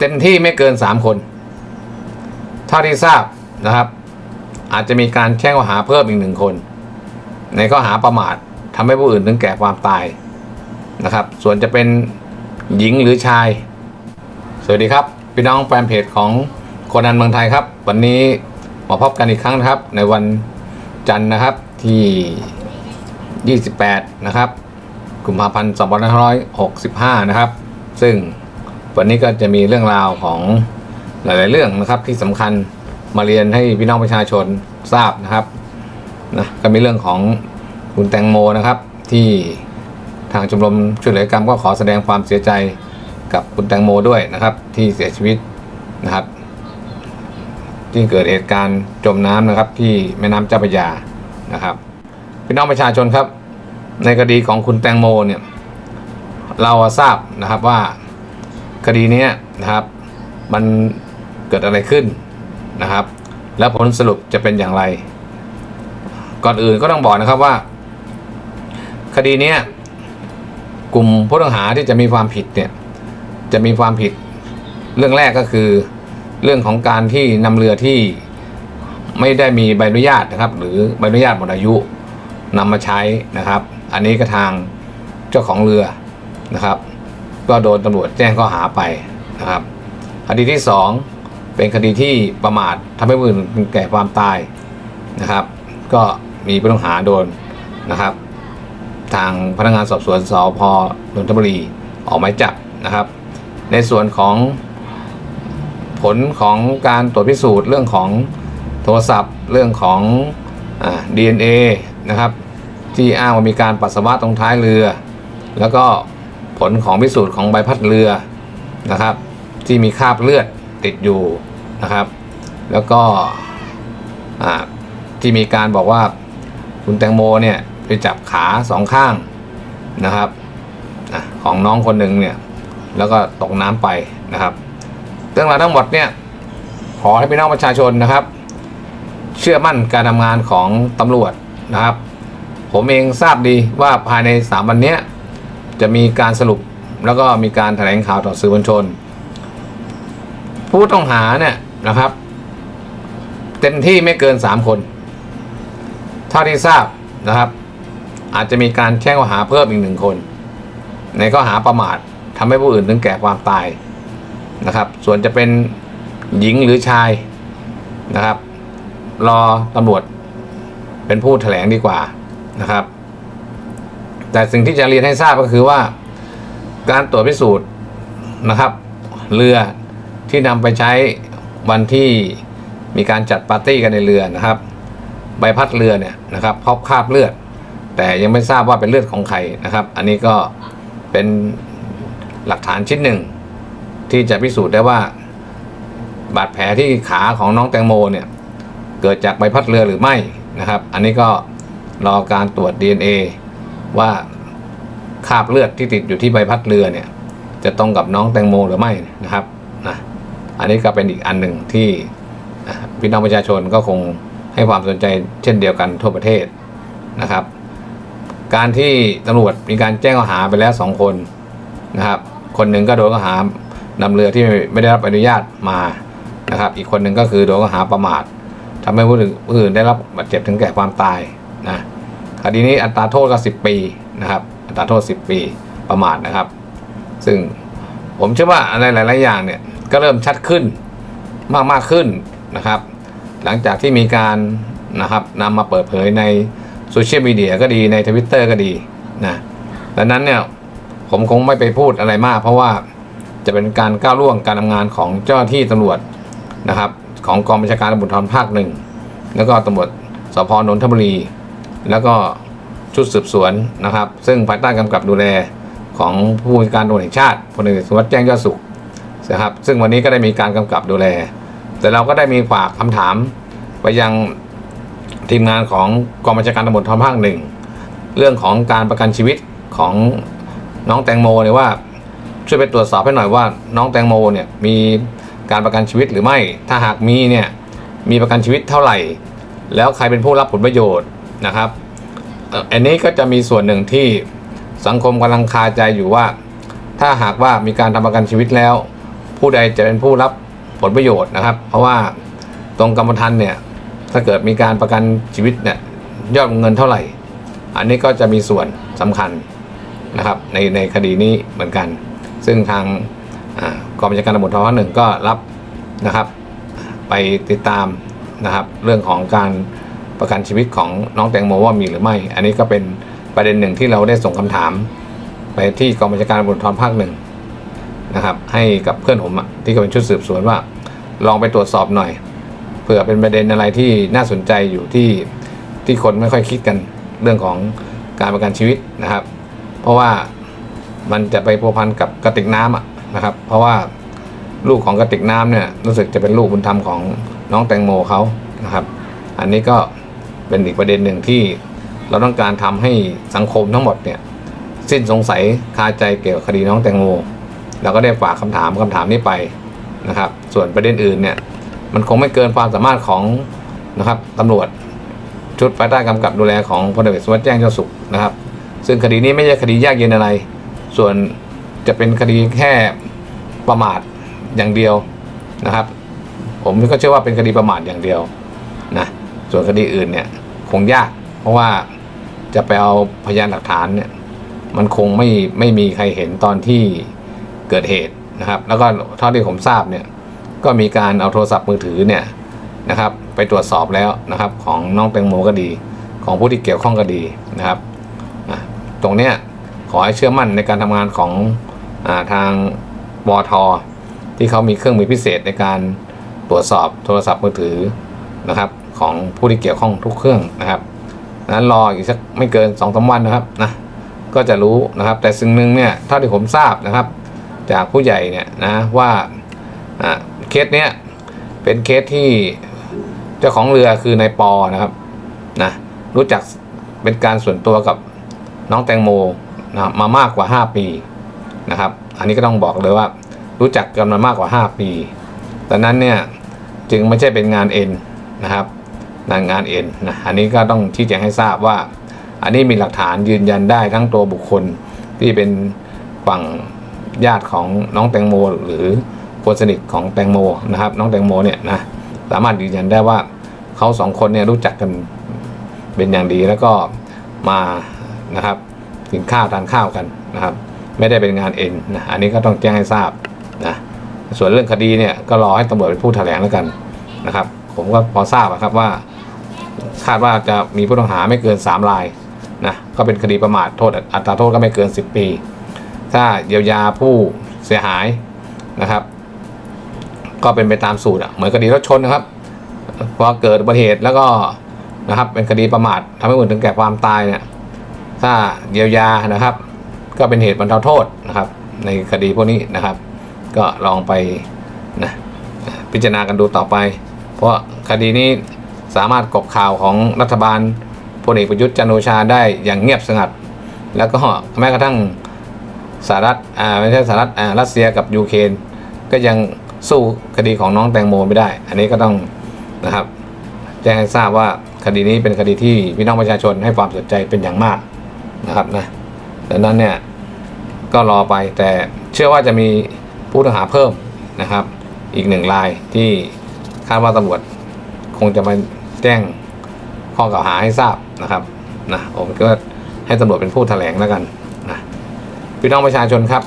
เต็มที่ไม่เกินสามคนเท่าที่ทราบนะครับ อาจจะมีการแจ้งข้อหาเพิ่มอีกหนึ่งคน ในข้อหาประมาททำให้ผู้อื่นถึงแก่ความตายนะครับ ส่วนจะเป็นหญิงหรือชาย สวัสดีครับ พี่น้องแฟนเพจของโคนนันเมืองไทยครับ วันนี้มาพบกันอีกครั้งนะครับ ในวันจันทร์นะครับที่ 28 นะครับกุมภาพันธ์2565 นะครับ ซึ่ง วันนี้ก็จะมีเรื่องราวของหลาย ๆ เรื่องนะครับ ที่สำคัญมาเรียนให้พี่น้องประชาชนทราบนะครับนะก็มีเรื่องของคุณแตงโมนะครับ ที่ทางชมรมช่วยเหลือกรรมก็ขอแสดงความเสียใจกับคุณแตงโมด้วยนะครับ ที่เสียชีวิตนะครับ ที่เกิดเหตุการณ์จมน้ำนะครับ ที่แม่น้ำเจ้าพระยานะครับ พี่น้องประชาชนครับ ในคดีของคุณแตงโมเนี่ยเราทราบนะครับว่า คดีนี้นะครับ มันเกิดอะไรขึ้นนะครับ แล้วผลสรุปจะเป็นอย่างไร ก่อนอื่นก็ต้องบอกนะครับว่า คดีนี้กลุ่มผู้ต้องหาที่จะมีความผิดเนี่ยจะมีความผิดเรื่องแรกก็คือเรื่องของการที่นำเรือที่ไม่ได้มีใบอนุญาตนะครับ หรือใบอนุญาตหมดอายุนำมาใช้นะครับ อันนี้ก็ทางเจ้าของเรือนะครับ ก็โดนตำรวจแจ้งข้อหาไปนะครับคดีที่สองเป็นคดีที่ประมาททำให้ผู้อื่นแก่ความตายนะครับ ก็มีผู้ต้องหาโดนนะครับ ทางพนักงานสอบสวนสพนนทบุรีออกหมายจับนะครับ ในส่วนของผลของการตรวจพิสูจน์เรื่องของโทรศัพท์ เรื่องของอ DNA นะครับ ที่อ้างว่ามีการปัสสาวะตรงท้ายเรือ แล้วก็ ผลของพิสูจน์ของใบพัดเรือนะครับ ที่มีคราบเลือดติดอยู่นะครับ แล้วก็ที่มีการบอกว่าคุณแตงโมเนี่ยไปจับขาสองข้างนะครับอของน้องคนหนึ่งเนี่ยแล้วก็ตกน้ำไปนะครับ เรื่องราวทั้งหมดเนี่ยขอให้พี่น้องประชาชนนะครับ เชื่อมั่นการทำงานของตำรวจนะครับ ผมเองทราบดีว่าภายใน 3 วันเนี้ย จะมีการสรุปแล้วก็มีการแถลงข่าวต่อสื่อมวลชน ผู้ต้องหาเนี่ยนะครับเต็มที่ไม่เกิน 3 คนเท่าที่ทราบนะครับ อาจจะมีการแจ้งข้อหาเพิ่มอีกหนึ่งคน ในข้อหาประมาททำให้ผู้อื่นถึงแก่ความตายนะครับ ส่วนจะเป็นหญิงหรือชายนะครับ รอตำรวจเป็นผู้แถลงดีกว่านะครับ แต่สิ่งที่จะเรียนให้ทราบก็คือว่า การตรวจพิสูจน์นะครับ เรือที่นำไปใช้วันที่มีการจัดปาร์ตี้กันในเรือนะครับ ใบพัดเรือเนี่ยนะครับพบคราบเลือด แต่ยังไม่ทราบว่าเป็นเลือดของใครนะครับ อันนี้ก็เป็นหลักฐานชิ้นหนึ่ง ที่จะพิสูจน์ได้ว่า บาดแผลที่ขาของน้องแตงโมเนี่ยเกิดจากใบพัดเรือหรือไม่นะครับ อันนี้ก็รอการตรวจ DNA ว่าคราบเลือดที่ติดอยู่ที่ใบพัดเรือเนี่ย จะตรงกับน้องแตงโมหรือไม่นะครับนะอันนี้ก็เป็นอีกอันหนึ่งที่พี่น้องประชาชนก็คงให้ความสนใจเช่นเดียวกันทั่วประเทศนะครับ การที่ตำรวจมีการแจ้งข้อหาไปแล้วสองคนนะครับ คนหนึ่งก็โดนข้อหานำเรือที่ไม่ได้รับอนุญาตมานะครับ อีกคนหนึ่งก็คือโดนข้อหาประมาททำให้ผู้อื่นได้รับบาดเจ็บถึงแก่ความตายนะ คดีนี้อัตราโทษก็ 10 ปีนะครับอัตราโทษ 10 ปีประมาทนะครับ ซึ่งผมเชื่อว่าอะไรหลาย ๆ อย่างเนี่ยก็เริ่มชัดขึ้นมากมากขึ้นนะครับ หลังจากที่มีการนะครับนำมาเปิดเผยในโซเชียลมีเดียก็ดีในทวิตเตอร์ก็ดีนะดังนั้นเนี่ยผมคงไม่ไปพูดอะไรมาก เพราะว่าจะเป็นการก้าวล่วงการทำงานของเจ้าหน้าที่ตำรวจนะครับ ของกองบัญชาการตำรวจทรภาคหนึ่งแล้วก็ตำรวจสพนนทบุรี แล้วก็ชุดสืบสวนนะครับ ซึ่งภายใต้กำกับดูแลของผู้บัญชาการตำรวจแห่งชาติพลเอกสุวัสดิ์แจ้งยอดสุขนะครับซึ่งวันนี้ก็ได้มีการกำกับดูแล แต่เราก็ได้มีฝากคำถามไปยังทีมงานของกองบัญชาการตำรวจทรภาคหนึ่งเรื่องของการประกันชีวิตของน้องแตงโมเนี่ยว่าช่วยไปตรวจสอบให้หน่อยว่าน้องแตงโมเนี่ยมีการประกันชีวิตหรือไม่ ถ้าหากมีเนี่ยมีประกันชีวิตเท่าไหร่ แล้วใครเป็นผู้รับผลประโยชน์ นะครับอันนี้ก็จะมีส่วนหนึ่งที่สังคมกำลังคาใจอยู่ว่า ถ้าหากว่ามีการทำประกันชีวิตแล้ว ผู้ใดจะเป็นผู้รับผลประโยชน์นะครับ เพราะว่าตรงกรรมธรรม์เนี่ยถ้าเกิดมีการประกันชีวิตเนี่ยยอดเงินเท่าไหร่ อันนี้ก็จะมีส่วนสำคัญนะครับในในคดีนี้เหมือนกัน ซึ่งทางกองบัญชาการตำรวจทภาคหนึ่งก็รับนะครับ ไปติดตามนะครับเรื่องของการ ประกันชีวิตของน้องแตงโมว่ามีหรือไม่ อันนี้ก็เป็นประเด็นหนึ่งที่เราได้ส่งคำถาม ไปที่กองบัญชาการตำรวจทภาคหนึ่งนะครับ ให้กับเพื่อนผมที่ก็เป็นชุดสืบสวนว่า ลองไปตรวจสอบหน่อยเผื่อเป็นประเด็นอะไรที่น่าสนใจอยู่ที่ที่คนไม่ค่อยคิดกันเรื่องของการประกันชีวิตนะครับ เพราะว่ามันจะไปพัวพันกับกระติกน้ำนะครับ เพราะว่าลูกของกระติกน้ำเนี่ยรู้สึกจะเป็นลูกบุญธรรมของน้องแตงโมเขานะครับ อันนี้ก็ เป็นอีกประเด็นหนึ่งที่เราต้องการทำให้สังคมทั้งหมดเนี่ยสิ้นสงสัยคาใจเกี่ยวกับคดีน้องแตงโมเราก็ได้ฝากคำถามคำถามนี้ไปนะครับ ส่วนประเด็นอื่นเนี่ยมันคงไม่เกินความสามารถของนะครับตำรวจชุดภายใต้กำกับดูแลของพลเอกสุวัสดิ์แจ้งเจ้าสุขนะครับ ซึ่งคดีนี้ไม่ใช่คดียากเย็นอะไร ส่วนจะเป็นคดีแค่ประมาทอย่างเดียวนะครับ ผมก็เชื่อว่าเป็นคดีประมาทอย่างเดียวนะส่วนคดีอื่นเนี่ย คงยาก เพราะว่าจะไปเอาพยานหลักฐานเนี่ยมันคงไม่ไม่มีใครเห็นตอนที่เกิดเหตุนะครับ แล้วก็เท่าที่ผมทราบเนี่ยก็มีการเอาโทรศัพท์มือถือเนี่ยนะครับไปตรวจสอบแล้วนะครับของน้องแตงโมก็ดี ของผู้ที่เกี่ยวข้องก็ดีนะครับตรงเนี้ยขอให้เชื่อมั่นในการทำงานของอาทางบอทที่เขามีเครื่องมือพิเศษในการตรวจสอบโทรศัพท์มือถือนะครับ ของผู้ที่เกี่ยวข้องทุกเครื่องนะครับนั้นรออีกสักไม่เกิน2อสวันนะครับนะก็จะรู้นะครับ แต่สิ่งหนึ่งเนี่ยเท่าที่ผมทราบนะครับ จากผู้ใหญ่เนี่ยนะว่าเคสเนี้ยเป็นเคสที่เจ้าของเรือคือนายปอนะครับนะรู้จักเป็นการส่วนตัวกับน้องแตงโมนะมามากกว่า 5 ปีนะครับ อันนี้ก็ต้องบอกเลยว่ารู้จักกันมามากกว่า 5 ปีดังนั้นเนี่ยจึงไม่ใช่เป็นงานเอ็นนะครับ งานงานเอ็นนะอันนี้ก็ต้องชี้แจงให้ทราบว่า อันนี้มีหลักฐานยืนยันได้ทั้งตัวบุคคลที่เป็นฝั่งญาติของน้องแตงโม หรือคนสนิทของแตงโมนะครับน้องแตงโมเนี่ยนะสามารถยืนยันได้ว่าเขาสองคนเนี่ยรู้จักกันเป็นอย่างดีแล้วก็มานะครับกินข้าวทานข้าวกันนะครับ ไม่ได้เป็นงานเอ็นนะอันนี้ก็ต้องแจ้งให้ทราบนะส่วนเรื่องคดีเนี่ยก็รอให้ตำรวจเป็นผู้แถลงแล้วกันนะครับ ผมก็พอทราบอะครับว่า คาดว่าจะมีผู้ต้องหาไม่เกิน 3 รายนะก็เป็นคดีประมาทโทษอัตราโทษก็ไม่เกิน 10 ปี ถ้าเยียวยาผู้เสียหายนะครับ ก็เป็นไปตามสูตรอะเหมือนคดีรถชนนะครับพอเกิดอุบัติเหตุแล้วก็นะครับเป็นคดีประมาททำให้ผู้อื่นถึงแก่ความตายเนี่ยถ้าเยียวยานะครับ ก็เป็นเหตุบรรเทาโทษนะครับ ในคดีพวกนี้นะครับ ก็ลองไปนะพิจารณากันดูต่อไป เพราะคดีนี้ สามารถกบข่าวของรัฐบาลพลเอกประยุทธ์จันโอชาได้อย่างเงียบสงัด แล้วก็แม้กระทั่งสหรัฐอ่าไม่ใช่สหรัฐอ่ารัสเซียกับยูเครนก็ยังสู้คดีของน้องแตงโมไม่ได้ อันนี้ก็ต้องนะครับแจ้งให้ทราบว่าคดีนี้เป็นคดีที่พี่น้องประชาชนให้ความสนใจเป็นอย่างมากนะครับนะดังนั้นเนี่ยก็รอไปแต่เชื่อว่าจะมีผู้ต้องหาเพิ่มนะครับ อีกหนึ่งรายที่คาดว่าตำรวจคงจะมา แจ้งข้อกล่าวหาให้ทราบนะครับนะผมก็ให้ตำรวจเป็นผู้แถลงแล้วกันนะพี่น้องประชาชนครับ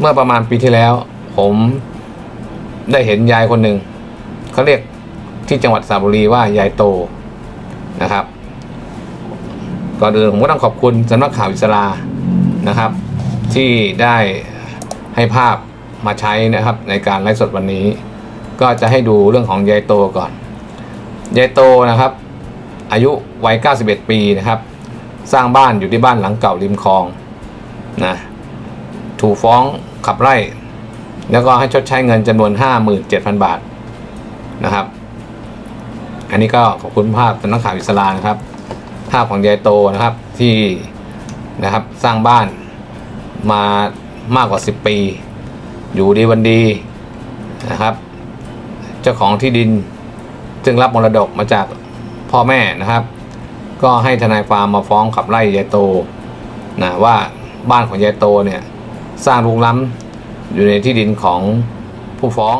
เมื่อประมาณปีที่แล้ว ผมได้เห็นยายคนหนึ่งเขาเรียกที่จังหวัดสระบุรีว่ายายโตนะครับก่อนอื่นผมก็ต้องขอบคุณสำนักข่าวอิสรานะครับ ที่ได้ให้ภาพมาใช้นะครับ ในการไลฟ์สดวันนี้ ก็จะให้ดูเรื่องของยายโตก่อน ยายโตนะครับ อายุวัย 91 ปีนะครับ สร้างบ้านอยู่ที่บ้านหลังเก่าริมคลองนะถูกฟ้องขับไล่ แล้วก็ให้ชดใช้เงินจำนวน 57,000 บาทนะครับ อันนี้ก็ขอบคุณภาพสำนักข่าวอิสรานะครับ ภาพของยายโตนะครับที่นะครับสร้างบ้านมามากกว่า 10 ปี อยู่ดีวันดีนะครับ เจ้าของที่ดิน ซึ่งรับมรดกมาจากพ่อแม่นะครับ ก็ให้ทนายความมาฟ้องขับไล่ยายโตนะว่าบ้านของยายโตเนี่ยสร้างลุกล้ำอยู่ในที่ดินของผู้ฟ้อง